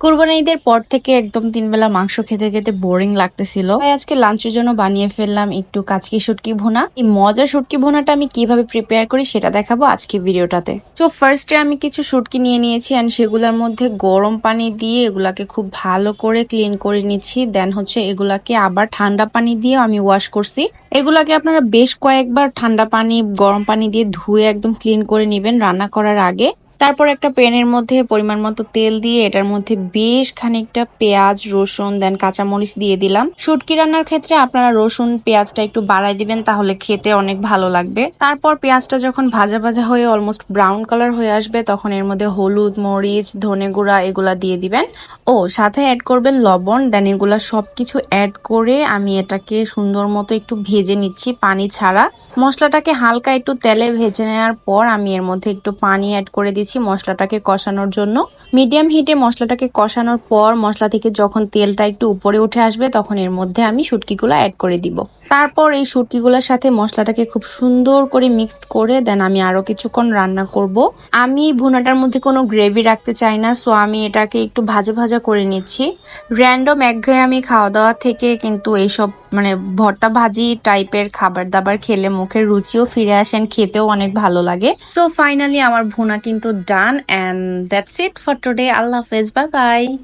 কুরবানি ঈদের পর থেকে একদম তিন বেলা মাংস খেতে খেতে বোরিং লাগতেছিল। তাই আজকে লাঞ্চের জন্য বানিয়ে ফেললাম একটু কাচকি শুটকি ভুনা। এই মজার শুটকি ভুনাটা আমি কীভাবে প্রিপেয়ার করি সেটা দেখাবো আজকে ভিডিওটাতে। তো ফার্স্টে আমি কিছু শুটকি নিয়ে নিয়েছি এন্ড সেগুলোর মধ্যে গরম পানি দিয়ে এগুলাকে খুব ভালো করে ক্লিন করে নিচ্ছি। দেন হচ্ছে এগুলাকে আবার ঠান্ডা পানি দিয়ে আমি ওয়াশ করছি। এগুলাকে আপনারা বেশ কয়েকবার ঠান্ডা পানি, গরম পানি দিয়ে ধুয়ে একদম ক্লিন করে নেবেন রান্না করার আগে। তারপর একটা প্যানের মধ্যে পরিমাণ মতো তেল দিয়ে এটার মধ্যে বেশ খানিকটা পেঁয়াজ, রসুন দেন কাঁচামরিচ দিয়ে দিলাম। শুটকি রান্নার ক্ষেত্রে আপনারা রসুন পেঁয়াজটা একটু বাড়াই দিবেন, তাহলে খেতে অনেক ভালো লাগবে। তারপর পেঁয়াজটা যখন ভাজা ভাজা হয়ে অলমোস্ট ব্রাউন কালার হয়ে আসবে, তখন এর মধ্যে হলুদ, মরিচ, ধনে গুঁড়া এগুলা দিয়ে দিবেন। ও, সাথে অ্যাড করবেন লবণ দেন এগুলা সবকিছু অ্যাড করে আমি এটাকে সুন্দর মতো একটু ভেজে নিচ্ছি পানি ছাড়া। মশলাটাকে হালকা একটু তেলে ভেজে নেওয়ার পর আমি এর মধ্যে একটু পানি অ্যাড করে দিচ্ছি মশলাটাকে কষানোর জন্য। মিডিয়াম হিটে মশলাটাকে কষানোর পর মশলা থেকে যখন তেলটা একটু উপরে উঠে আসবে, তখন এর মধ্যে আমি শুটকিগুলো অ্যাড করে দিব। তারপর এই শুটকিগুলোর সাথে মশলাটাকে খুব সুন্দর করে মিক্সড করে দেন আমি আরও কিছুক্ষণ রান্না করব। আমি ভুনাটার মধ্যে কোনো গ্রেভি রাখতে চাই না সো আমি এটাকে একটু ভাজা ভাজা করে নিচ্ছি। র্যান্ডম একঘেয়ে আমি খাওয়া দাওয়া থেকে কিন্তু এইসব মানে ভর্তা ভাজি টাইপের খাবার দাবার খেলে মুখের রুচিও ফিরে আসেন খেতেও অনেক ভালো লাগে। সো ফাইনালি আমার ভুনা কিন্তু done and that's it for today আল্লাহ হাফেজ বাই বাই Bye.